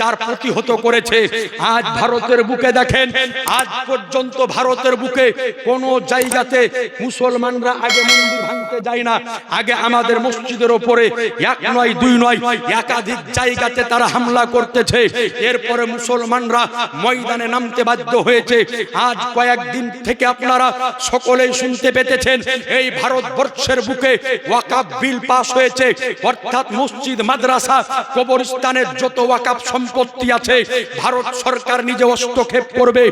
তার প্রতিহত করেছে। আজ ভারতের বুকে দেখেন, আজ পর্যন্ত ভারতের বুকে কোন জায়গাতে মুসলমানরা আগে মন্দির ভাঙতে যায় না, আগে আমাদের মসজিদের ওপরে এক নয়, দুই নয়, একাধিক জায়গাতে তারা হামলা করতেছে। এরপরে মুসলমানরা ময়দানে নামতে বাধ্য হয়েছে। আজ কয়েকদিন থেকে আপনারা সকলেই শুনতে পেতেছেন, এই ভারতবর্ষের বুকে ওয়াকাব বিল পাস হয়েছে। অর্থাৎ মসজিদ, মাদ্রাসা, কবরস্থানের যত ওয়াকাব সম্পত্তি আছে, ভারত সরকার নিজে হস্তক্ষেপ করবে।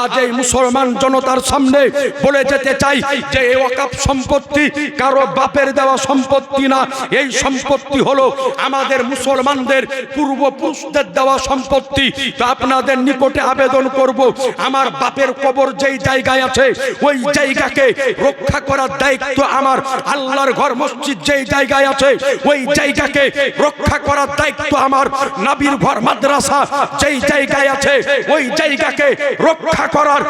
আজ এই মুসলমান জনতার সামনে বলে যেতে চাই যে এই ওয়াকাব সম্পত্তি কারও বাপের দেওয়া সম্পত্তি না, এই সম্পত্তি হলো আমাদের মুসলমানদের পূর্বপুরুষদের দেওয়া সম্পত্তি। তো আপনাদের নিকটে আবেদন করব, আমার বাপের কবর যেই জায়গায় আছে, ওই জায়গাকে রক্ষা করার দায়িত্ব আমার। আল্লাহর ঘর মসজিদ যেই জায়গায় আছে, ওই জায়গাকে রক্ষা করার দায়িত্ব আমার। নাবির ঘর মাদ্রাসা যেই জায়গায় আছে, ওই জায়গাকে রক্ষা করার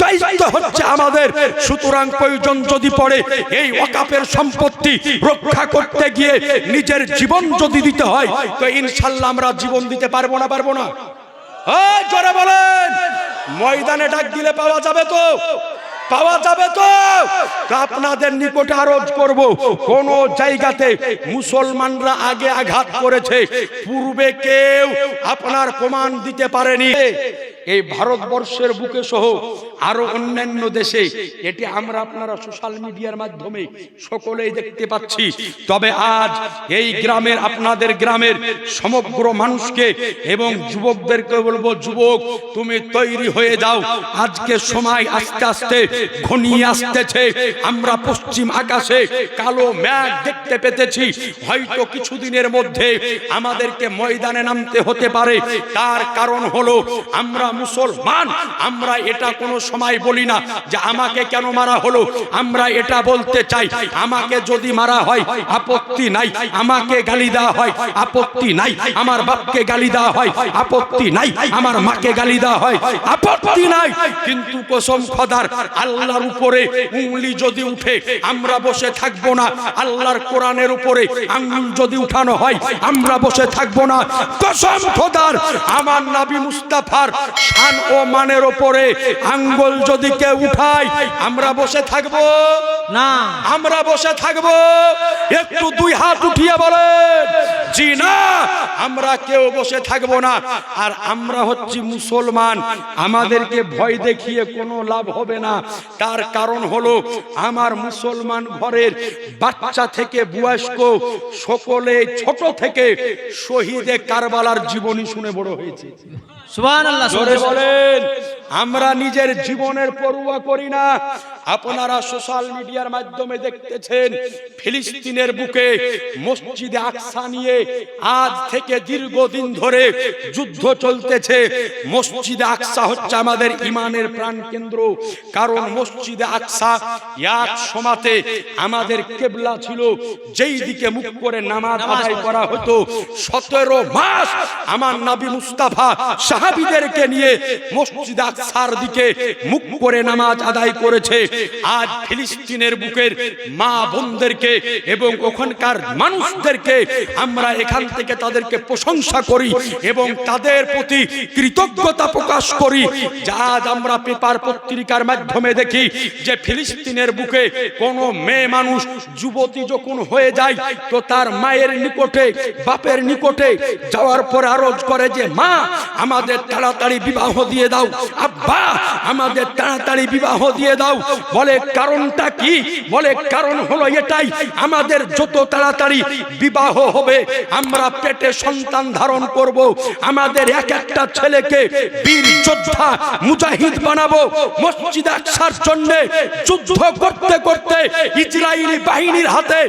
দায়িত্ব হচ্ছে আমাদের। সুতরাং প্রয়োজন যদি পড়ে, এই ওকাপের সম্পত্তি রক্ষা করতে গিয়ে নিজের জীবন যদি দিতে হয়, তো ইনশাল্লাহ আমরা জীবন দিতে পারব না পারব না। জোরে বলেন। ময়দানে ডাক দিলে পাওয়া যাবে তো। পাওয়া যাবে তো? আপনাদের নিকটে আরজ করব, কোন জায়গাতে মুসলমানরা আগে আঘাত করেছে, পূর্বে কেউ আপনার প্রমাণ দিতে পারেনি। এই ভারতবর্ষের বুকে সহ আরও অন্যান্য দেশে, এটি আমরা আপনারা সোশ্যাল মিডিয়ার মাধ্যমে সকলেই দেখতে পাচ্ছি। তবে আজ এই গ্রামের, আপনাদের গ্রামের সমগ্র মানুষকে এবং যুবকদেরকে বলব, যুবক, তুমি তৈরি হয়ে যাও। আজকে সময় আস্তে আস্তে ঘনিয়ে আসতেছে। আমরা পশ্চিম আকাশে কালো ম্যাঘ দেখতে পেতেছি। হয়তো কিছুদিনের মধ্যে আমাদেরকে ময়দানে নামতে হতে পারে। তার কারণ হলো, আমরা মুসলমান। আমরা এটা কোনো সময় বলি না যে আমাকে কেন মারা হলো। আমরা এটা বলতে চাই, আমাকে যদি মারা হয়, আপত্তি নাই। আমাকে গালি দেওয়া হয়, আপত্তি নাই। আমার বাপকে গালি দেওয়া হয়, আপত্তি নাই। আমার মাকে গালি দেওয়া হয়, আপত্তি নাই। কিন্তু কসম খদার আল্লাহর উপরে উংলি যদি উঠে আমরা বসে থাকব না। আল্লাহর কোরআনের উপরে আঙ্গুল যদি উঠানো হয় আমরা বসে থাকব না। কসম খোদার আমার নবী মুস্তাফার শান ও মানের উপরে আঙ্গুল যদি কেউ উঠায় আমরা বসে থাকব? না। আমরা বসে থাকব? একটু দুই হাত উঠিয়ে বলেন জি না। আমরা কেউ বসে থাকব না। আর আমরা হচ্ছি মুসলমান। আমাদেরকে ভয় দেখিয়ে কোনো লাভ হবে না। তার কারণ হলো আমার মুসলমান ঘরের বাচ্চা থেকে বয়স্ক সকলে ছোট থেকে শহীদে কারবালার জীবনী শুনে বড় হয়েছে। সুবহানাল্লাহ বলেন। আমরা নিজের জীবনের পড়ুয়া করি না। আপনারা সোশ্যাল মিডিয়ার মাধ্যমে দেখতেছেন, ফিলিস্তিনের বুকে মসজিদে আকসা নিয়ে আজ থেকে দীর্ঘদিন ধরে যুদ্ধ চলতেছে। মসজিদে আকসা হচ্ছে আমাদের ইমানের প্রাণ কেন্দ্র কারণ মসজিদে আকসা এক সমাতে আমাদের কেবলা ছিল। যেই দিকে মুখ করে নামাজ আদায় করা হতো, সতেরো মাস আমার নাবি মুস্তাফা সাহাবিদেরকে নিয়ে মসজিদ আকসার দিকে মুখ করে নামাজ আদায় করেছে। আজ ফিলিস্তিনের বুকের মা বোনদেরকে এবং ওখানকার মানুষদেরকে আমরা এখান থেকে তাদেরকে প্রশংসা করি এবং তাদের প্রতি কৃতজ্ঞতা প্রকাশ করি। যা আমরা পেপার পত্রিকার মাধ্যমে দেখি যে ফিলিস্তিনের বুকে কোনো মেয়ে মানুষ যুবতী যখন হয়ে যায়, তো তার মায়ের নিকটে, বাপের নিকটে যাওয়ার পর আরজ করে যে, মা, আমাদের তাড়াতাড়ি বিবাহ দিয়ে দাও আব্বা, আমাদের তাড়াতাড়ি বিবাহ দিয়ে দাও। বলে কারণটা কি? বলে কারণ হলো এটাই, আমাদের যত তাড়াতাড়ি বিবাহ হবে, আমরা পেটে সন্তান ধারণ করব। আমাদের এক একটা ছেলেকে বীর যোদ্ধা মুজাহিদ বানাবো। মসজিদ আকসার জন্য যুদ্ধ করতে করতে ইসরায়েলি বাহিনীর হাতে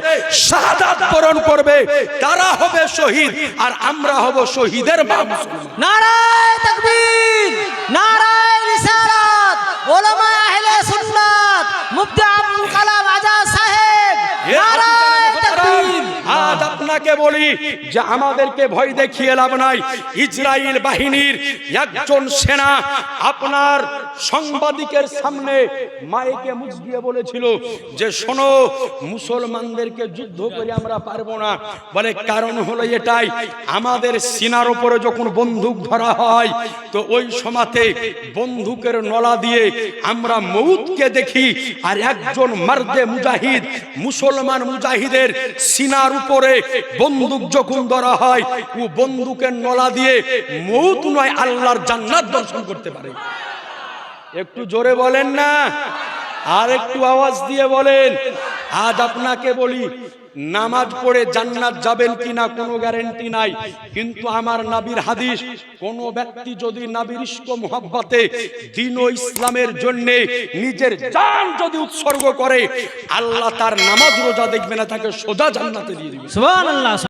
শাহাদাত বরণ করবে। তারা হবে শহীদ, আর আমরা হব শহীদের মা মুসলমান। নারায় তাকবীর, নারায় ওলামা আহলে সুন্নাত মুফতি আব্দুল কালাম আজাদ সাহেব নারায় তাকবীর। আজ আপনাকে বলি যে আমাদেরকে ভয় দেখিয়ে লাভ নাই। ইসরায়েল বাহিনীর একজন সেনা আপনার সাংবাদিকের সামনে মাইকে মুখ দিয়ে বলেছিল যে শোনো, মুসলমানদেরকে যুদ্ধ করে আমরা পারব না। বলে কারণ হলো এটাই, আমাদের সিনার উপরে যখন বন্দুক ধরা হয়, তো ওই সমাতে বন্দুকের নলা দিয়ে আমরা মৌতকে দেখি আর একজন মার্দে মুজাহিদ, মুসলমান মুজাহিদের সিনার উপরে বন্দুক যখন ধরা হয়, ও বন্দুকের নলা দিয়ে মৌত নয়, আল্লাহর জান্নাত দর্শন করতে পারে। একটু জোরে বলেন না। আর একটু আওয়াজ দিয়ে বলেন। আজ আপনাকে বলি, নামাজ পড়ে জান্নাত যাবেন কিনা কোনো গ্যারেন্টি নাই। কিন্তু আমার নাবির হাদিস, কোন ব্যক্তি যদি নাবির ইস্ক মোহাব্বতে দিন ও ইসলামের জন্যে নিজের জান যদি উৎসর্গ করে, আল্লাহ তার নামাজ রোজা দেখবে না, তাকে সোজা জান্নাতে দিয়ে দিবে। সুবহানাল্লাহ।